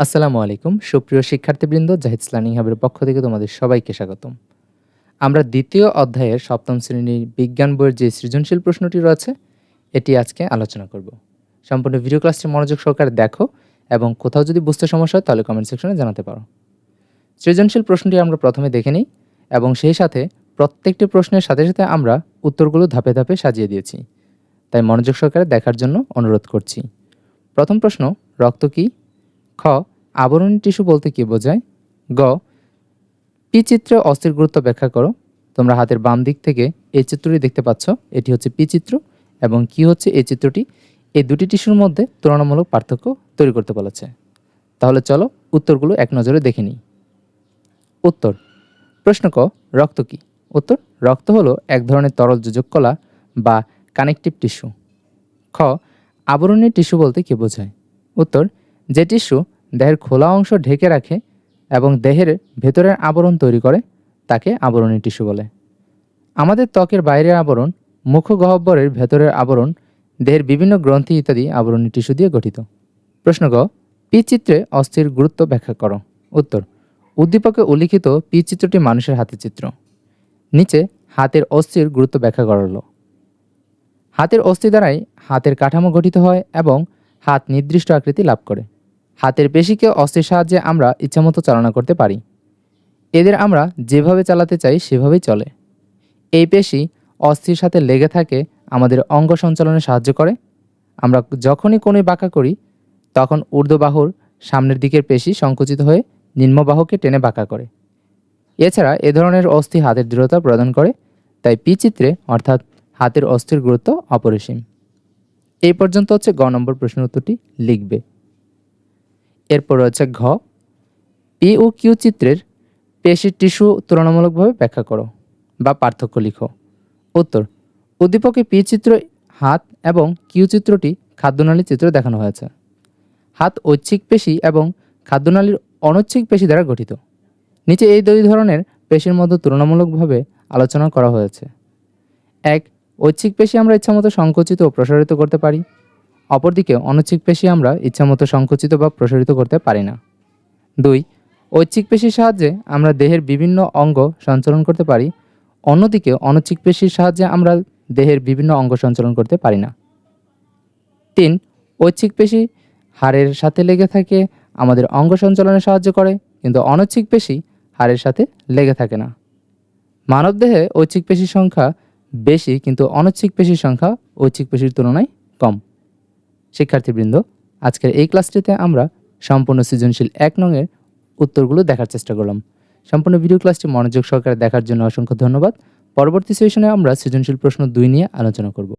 আসসালামু আলাইকুম, সুপ্রিয় শিক্ষার্থীবৃন্দ, জাহিদ লার্নিং হাবের পক্ষ থেকে তোমাদের সবাইকে স্বাগতম। আমরা দ্বিতীয় অধ্যায়ের সপ্তম শ্রেণির বিজ্ঞান বইয়ের যে সৃজনশীল প্রশ্নটি রয়েছে, এটি আজকে আলোচনা করব। সম্পূর্ণ ভিডিও ক্লাসটি মনোযোগ সহকারে দেখো এবং কোথাও যদি বুঝতে সমস্যা হয়, তাহলে কমেন্ট সেকশনে জানাতে পারো। সৃজনশীল প্রশ্নটি আমরা প্রথমে দেখে নিই এবং সেই সাথে প্রত্যেকটি প্রশ্নের সাথে সাথে আমরা উত্তরগুলো ধাপে ধাপে সাজিয়ে দিয়েছি। তাই মনোযোগ সহকারে দেখার জন্য অনুরোধ করছি। প্রথম প্রশ্ন, রক্ত কি? খ, আবরণী টিস্যু বলতে কী বোঝায়? গ, পি চিত্রে অস্থির গুরুত্ব ব্যাখ্যা করো। তোমরা হাতের বাম দিক থেকে এই চিত্রটি দেখতে পাচ্ছ। এটি হচ্ছে পি চিত্র এবং কি হচ্ছে এই চিত্রটি? এই দুটি টিস্যুর মধ্যে তুলনামূলক পার্থক্য তৈরি করতে বলেছে। তাহলে চলো উত্তরগুলো এক নজরে দেখে নিই। উত্তর, প্রশ্ন ক, রক্ত কি? উত্তর, রক্ত হলো এক ধরনের তরল যোজক কলা বা কানেকটিভ টিস্যু খ, আবরণী টিস্যু বলতে কী বোঝায়? উত্তর যে টিস্যু দেহের খোলা অংশ ঢেকে রাখে এবং দেহের ভেতরের আবরণ তৈরি করে, তাকে আবরণী টিস্যু বলে। আমাদের ত্বকের বাইরের আবরণ মুখ গহ্বরের ভেতরের আবরণ, দেহের বিভিন্ন গ্রন্থি ইত্যাদি আবরণী টিস্যু দিয়ে গঠিত। প্রশ্ন গ পি চিত্রে অস্থির গুরুত্ব ব্যাখ্যা করো। উত্তর, উদ্দীপকে উল্লিখিত পি চিত্রটি মানুষের হাতের চিত্র। নিচে, হাতের অস্থির গুরুত্ব ব্যাখ্যা করা হলো হাতের অস্থি দ্বারাই হাতের কাঠামো গঠিত হয় এবং হাত নির্দিষ্ট আকৃতি লাভ করে। হাতের পেশিকে অস্থির সাহায্যে আমরা ইচ্ছামতো চালনা করতে পারি। এদের আমরা যেভাবে চালাতে চাই, সেভাবেই চলে। এই পেশি অস্থির সাথে লেগে থাকে আমাদের অঙ্গ সঞ্চালনে সাহায্য করে। আমরা যখনই কোনো বাঁকা করি, তখন ঊর্ধ্ববাহুর সামনের দিকের পেশি সংকুচিত হয়ে নিম্নবাহুকে টেনে বাঁকা করে। এছাড়া এ ধরনের অস্থি হাতের দৃঢ়তা প্রদান করে, তাই পি চিত্রে অর্থাৎ হাতের অস্থির গুরুত্ব অপরিসীম। এই পর্যন্ত হচ্ছে গ নম্বর প্রশ্ন উত্তরটি, লিখবে। এরপর রয়েছে ঘ। পি ও কিউ চিত্রের পেশির টিস্যু তুলনামূলকভাবে ব্যাখ্যা করো বা পার্থক্য লিখো। উত্তর, উদ্দীপকে পি চিত্র, হাত এবং কিউ চিত্রটি খাদ্যনালী চিত্র দেখানো হয়েছে। হাত ঐচ্ছিক পেশি এবং খাদ্যনালীর অনৈচ্ছিক পেশি দ্বারা গঠিত। নিচে এই দুই ধরনের পেশির মধ্যে তুলনামূলকভাবে আলোচনা করা হয়েছে। এক, ঐচ্ছিক পেশি আমরা ইচ্ছামতো সংকুচিত ও প্রসারিত করতে পারি। অপরদিকে অনৈচ্ছিক পেশি আমরা ইচ্ছামতো সংকুচিত বা প্রসারিত করতে পারি না। দুই, ঐচ্ছিক পেশির সাহায্যে আমরা দেহের বিভিন্ন অঙ্গ সঞ্চালন করতে পারি, অন্যদিকে অনৈচ্ছিক পেশির সাহায্যে আমরা দেহের বিভিন্ন অঙ্গ সঞ্চালন করতে পারি না। তিন, ঐচ্ছিক পেশি হাড়ের সাথে লেগে থাকে, আমাদের অঙ্গ সঞ্চালনে সাহায্য করে, কিন্তু অনৈচ্ছিক পেশি হাড়ের সাথে লেগে থাকে না। মানবদেহে ঐচ্ছিক পেশির সংখ্যা বেশি, কিন্তু অনৈচ্ছিক পেশির সংখ্যা ঐচ্ছিক পেশির তুলনায় কম। শিক্ষার্থীবৃন্দ, আজকের এই ক্লাসটিতে আমরা সম্পূর্ণ সৃজনশীল এক নংয়ের উত্তরগুলো দেখার চেষ্টা করলাম। সম্পূর্ণ ভিডিও ক্লাসটি মনোযোগ সহকারে দেখার জন্য অসংখ্য ধন্যবাদ। পরবর্তী সেশনে আমরা সৃজনশীল প্রশ্ন দুই নিয়ে আলোচনা করব।